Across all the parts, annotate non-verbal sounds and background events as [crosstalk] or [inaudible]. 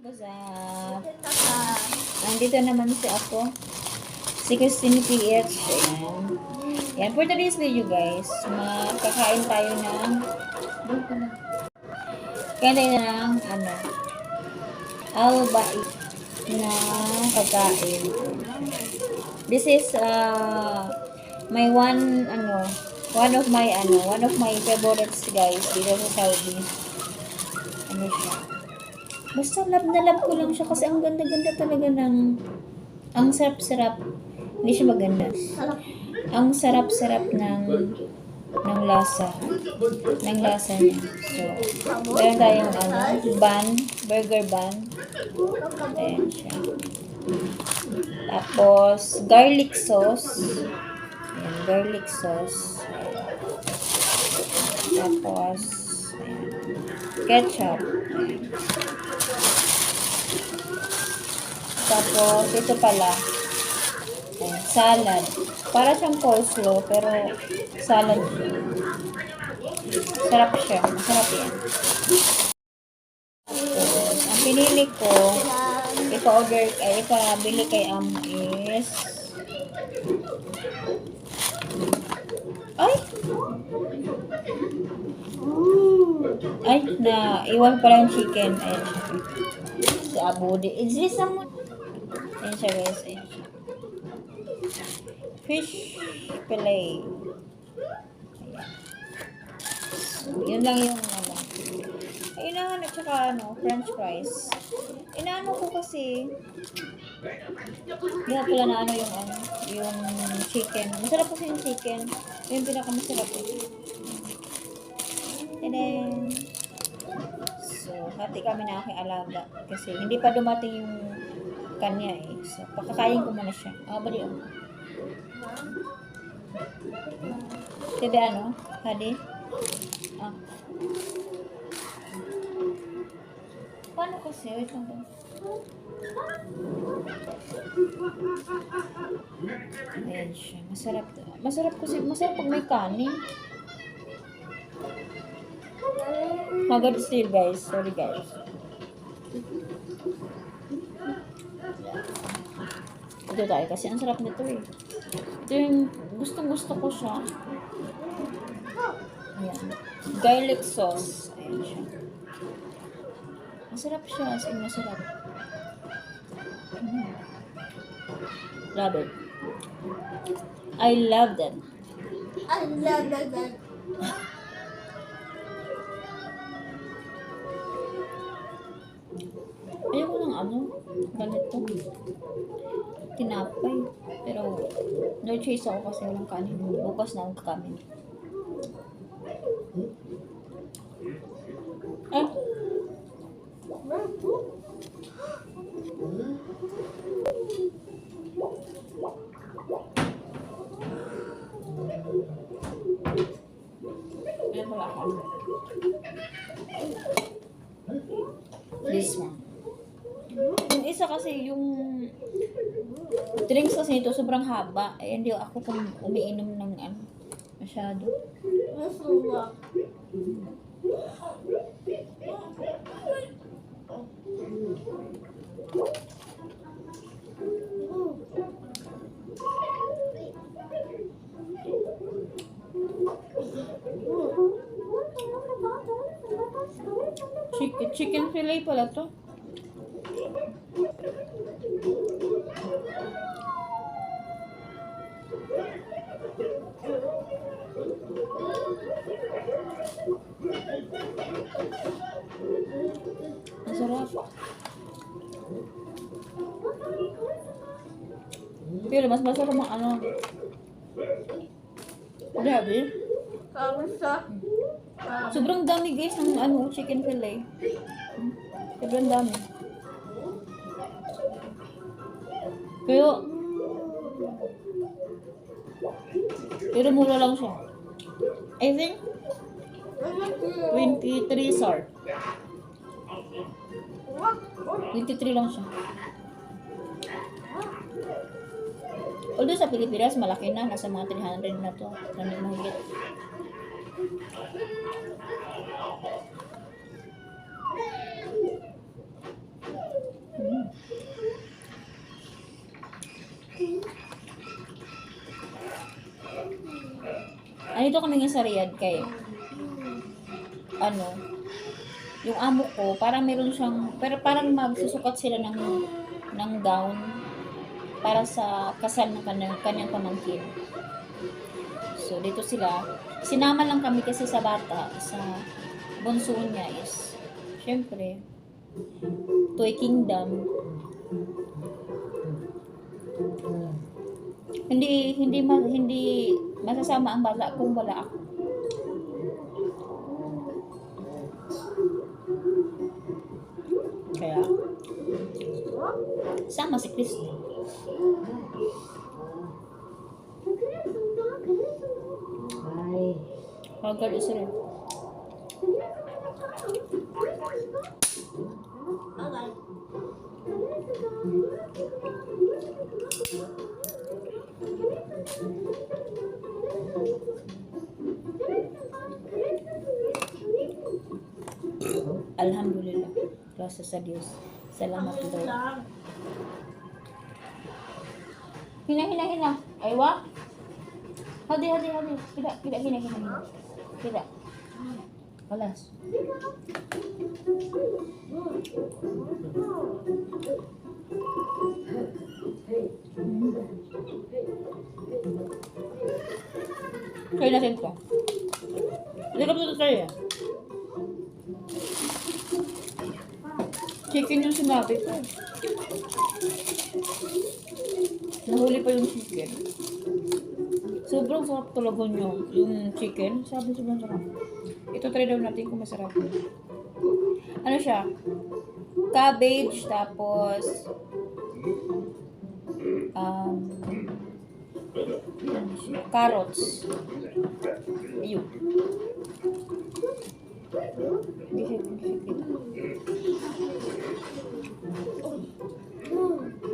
Up? Nandito naman si ako. Si Christine PH. Ayan. Yan, for today's video guys, makakain tayo ng kaya tayo ng ano albait na pagkain. This is uh, my one ano one of my ano one of my favorites guys dito sa Saudi. Ano siya? Basta love na love ko lang siya kasi ang ganda-ganda talaga ng ang sarap-sarap. Hindi siya maganda. Ang sarap-sarap ng ng lasa. Ng lasa niya. So, meron tayong ano, bun, burger bun. Ayan siya. Tapos, garlic sauce. Ayan, garlic sauce. Tapos, ayan, ketchup. Ayan. Tapos, ito pala. Ayan, salad. Para siyang coleslaw, pero salad. Sarap siya. Masarap yan. Tapos, ang pinili ko, ipa-order, ay ipa-bili kay Am is ay! Ay, na iwan pala yung chicken. Ayan. Sa abudi. Is this someone? Siya. Fish fillet. So, yun lang yung ano. Ay, inaano, tsaka ano, french fries. Inaano ko kasi, hindi pala na ano yung ano, yung chicken. Masarap kasi yung chicken. Yung pinakamasarap eh. And then, so, hati kami na aking alaga. Kasi hindi pa dumating yung kanya eh. So, pakakain ko muna siya. Ah, bali oh. Tebe ano? Hadi? Ah. Paano kasi? Wait lang ba? Ayan siya. Masarap. Masarap kasi. Masarap pag may kanin. Magod still guys. Sorry guys. Ito tayo kasi ang sarap nito eh. Ito yung gustong gusto ko siya. Ayan. Garlic sauce. Ayan siya. Masarap siya. As in, masarap. Mm. Love it. I love that. I love that. [laughs] Ayoko ng ano, ganito. Tinapay. Pero, no choice ako kasi walang kanin. Bukas na ako kakamin. Eh. This one. Yung isa kasi, yung drinks kasi ito sobrang haba. Eh, hindi ako kung umiinom ng ano, masyado. Chicken, chicken fillet pala to. Ang sarap. Pero mas masarap ang ano. Grabe. Kamusta? Sobrang dami guys ng ano, chicken fillet. Sobrang dami. Pero, pero mura lang siya. I think, 23 sar. 23 lang siya. Although sa Pilipinas, malaki na. Nasa mga 300 na to. 300 mahigit. Nandito kami nga sa Riyadh kay ano, yung amo ko, parang meron siyang, pero parang magsusukat sila ng, ng gown para sa kasal ng kanyang, kanyang pamangkin. So, dito sila. Sinama lang kami kasi sa bata, sa bunso niya is, syempre, Toy Kingdom. Hindi hindi ma, hindi masasama ang bata kung wala ako. Kaya sama si Kristo. Hagal Israel. Okay. Alhamdulillah. Diyos. Salamat Lord. Lang. Hina, hina, hina. Aywa. Hadi, hadi, hadi. Kida, kida, hina, hina. Kida. Balas. Try natin to. Hindi ka pa try eh. Chicken yung sinabi ko. Nahuli pa yung chicken. Sobrang sarap talaga nyo. Yung chicken, sabi sobrang sarap. Ito try daw natin kung masarap. Ano siya? Cabbage, tapos um, carrots. Ayun.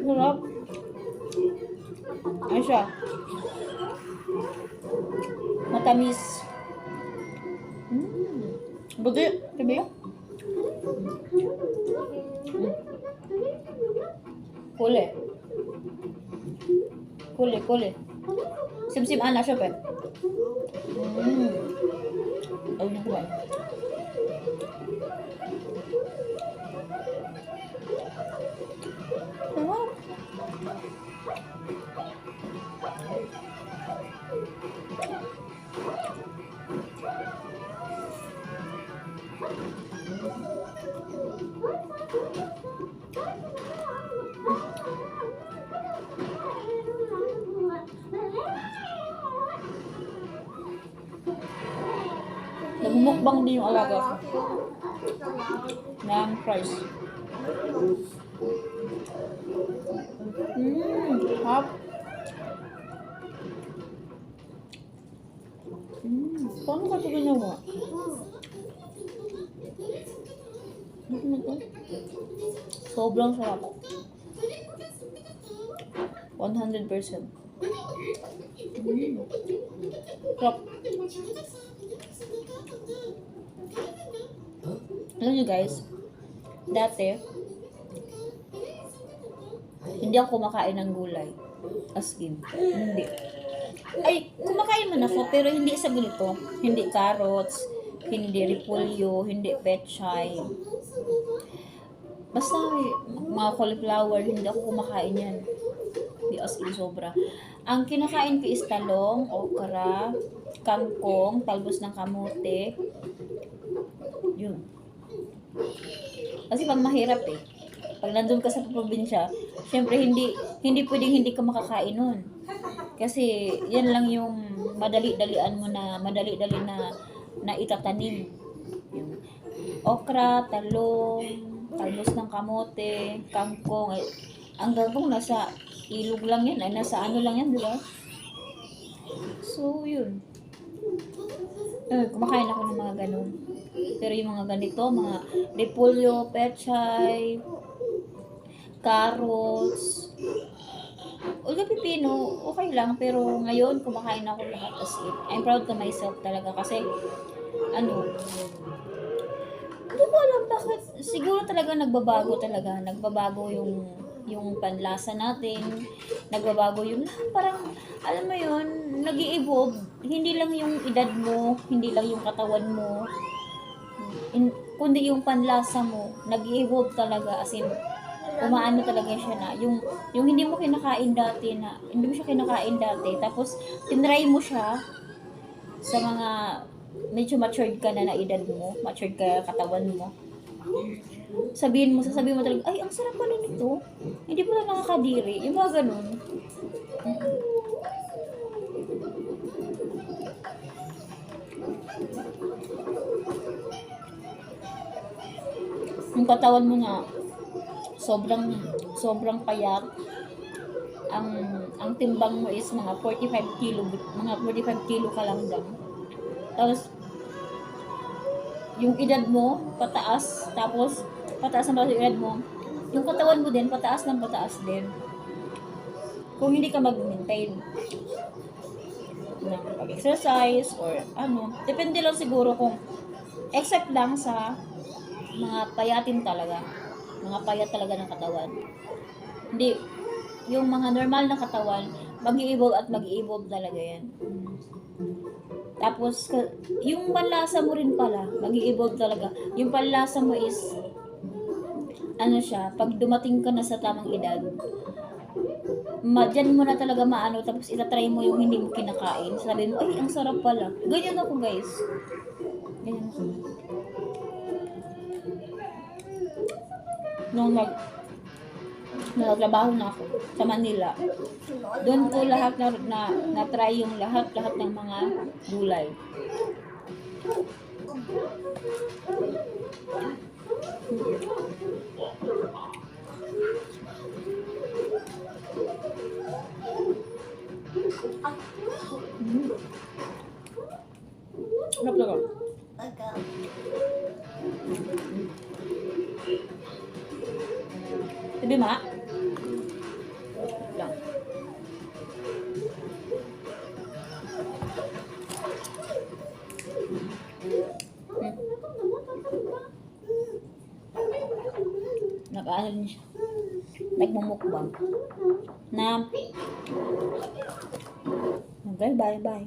Sarap. Ano siya? Matamis. Mm. Buti. Sabi Kuli. Kuli, kuli. Sim-sim ana siya pa. Mm. Ay, nakuha. Sarap. Nagmukbang din yung alaga ko. ng fries. Mmm, hap. Mmm, paano ka ito ginawa? Sobrang sarap. 100%. Mmm. Sarap. Alam nyo guys, dati, hindi ako kumakain ng gulay. As in, hindi. Ay, kumakain man ako, pero hindi sa ganito. Hindi carrots, hindi repolyo, hindi pechay. Basta mga cauliflower, hindi ako kumakain yan. Hindi as in sobra. Ang kinakain ko is talong, okra, kangkong, talbos ng kamote. Yun. Kasi pag mahirap eh. Pag nandun ka sa probinsya, syempre hindi hindi pwedeng hindi ka makakain nun. Kasi yan lang yung madali-dalian mo na madali-dali na na itatanim. Yung okra, talong, talbos ng kamote, kangkong. Ay, ang kangkong nasa ilog lang yan. Ay, nasa ano lang yan, di ba? So, yun. Eh, kumakain ako ng mga ganun. Pero yung mga ganito, mga repolyo, pechay, carrots, Ulo pipino, okay lang. Pero ngayon, kumakain ako lahat as in. I'm proud to myself talaga kasi, ano, hindi ko alam bakit. Siguro talaga nagbabago talaga. Nagbabago yung yung panlasa natin, nagbabago yung. Parang, alam mo yun, nag evolve Hindi lang yung edad mo, hindi lang yung katawan mo, in, kundi yung panlasa mo, nag evolve talaga. As in, umaano talaga siya na, yung, yung hindi mo kinakain dati na, hindi mo siya kinakain dati, tapos, tinry mo siya, sa mga medyo matured ka na na edad mo, matured ka katawan mo, sabihin mo, sasabihin mo talaga, ay, ang sarap pala nito. Hindi pala nakakadiri. Yung mga ganun. Yung katawan mo na sobrang sobrang payat ang ang timbang mo is mga 45 kilo mga 45 kilo ka lang lang tapos yung edad mo pataas tapos pataas yung edad mo. Yung katawan mo din pataas ng pataas din. Kung hindi ka mag-maintain ng pag-exercise or ano depende lang siguro kung except lang sa mga payatin talaga mga payat talaga ng katawan. Hindi yung mga normal na katawan mag evolve at mag evolve talaga yan. Tapos, yung panlasa mo rin pala, mag evolve talaga. Yung panlasa mo is, ano siya, pag dumating ka na sa tamang edad, ma, dyan mo na talaga maano, tapos itatry mo yung hindi mo kinakain. Sabi mo, ay, ang sarap pala. Ganyan ako, guys. Ganyan ako. Nung nag, nagtrabaho na ako sa Manila, doon ko lahat na, na, na-try yung lahat, lahat ng mga gulay. Mm. Sarap talaga. Ikaw. Sabi ma? Lang. Hmm. Nag-ano niya siya. Nagmumukbang. Na. Okay, bye